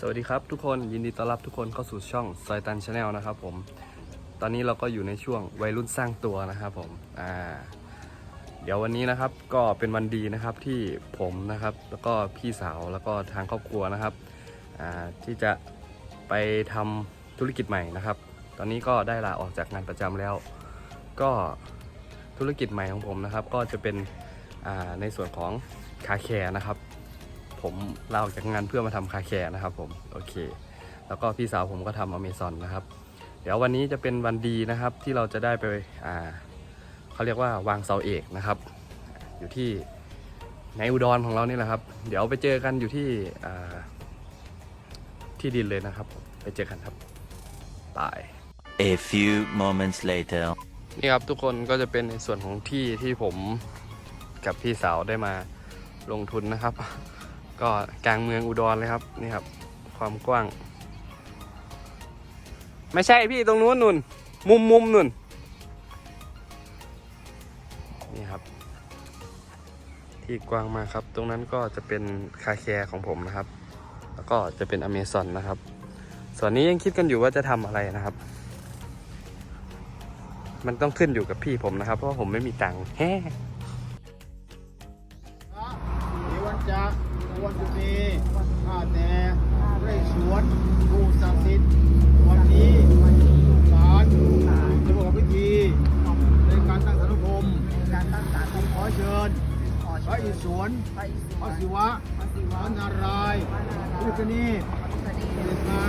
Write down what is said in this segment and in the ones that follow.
สวัสดีครับทุกคนยินดีต้อนรับทุกคนเข้าสู่ช่องซอยตันชาแนลนะครับผมตอนนี้เราก็อยู่ในช่วงวัยรุ่นสร้างตัวนะครับผมอ่าเดี๋ยววันนี้นะครับก็เป็นวันดีนะครับที่ผมนะครับแล้วก็พี่สาวแล้วก็ทางครอบครัวนะครับอ่าที่จะไปทำธุรกิจใหม่นะครับ ตอนนี้ก็ได้ลาออกจากงานประจำแล้ว ก็ธุรกิจใหม่ของผมนะครับ ก็จะเป็นอ่าในส่วนของคาแคร์นะครับ ผมลาออกจากงานเพื่อมาทำคาแคร์นะครับผมโอเค แล้วก็พี่สาวผมก็ทำอเมซอนนะครับ เดี๋ยววันนี้จะเป็นวันดีนะครับที่เราจะได้ไปอ่าเขาเรียกว่าวางเสาเอกนะครับ อยู่ที่ในอุดรของเรานี่แหละครับ เดี๋ยวไปเจอกันอยู่ที่อ่าที่ดินเลยนะครับผมไปเจอกันครับบาย A few moments later. นี่ครับทุกคนก็จะเป็นในส่วนของที่ที่ผมกับพี่สาวได้มาลงทุนนะครับ ก็กลางเมืองอุดรเลยครับนี่ครับ ความกว้าง ไม่ใช่พี่ตรงนู้นนุ่น มุมมุมนุ่นนี่ครับ ที่กว้างมากครับ ตรงนั้นก็จะเป็นคาแคร์ของผมนะครับ แล้วก็จะเป็นอเมซอนนะครับ ส่วนนี้ยังคิดกันอยู่ว่าจะทำอะไรนะครับ มันต้องขึ้นอยู่กับพี่ผมนะครับ เพราะผมไม่มีตังค์แฮ่เดี๋ย วันจะวันจะมีข้าแต่ไร่สวนผู้ศักดิ์สิทธิ์วันนี้ศาลจะประกอบพิธีในการตั้งสารพรมการตั้งศาลผมขอเชิญพระอิศวรพระศิวะพระนารายณ์พระฤกษีเดชเสด็จมา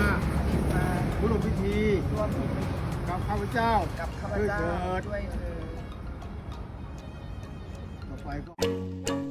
ผู้ร่วมพิธีกับข้าพเจ้าด้วยเถิดต่อไปก็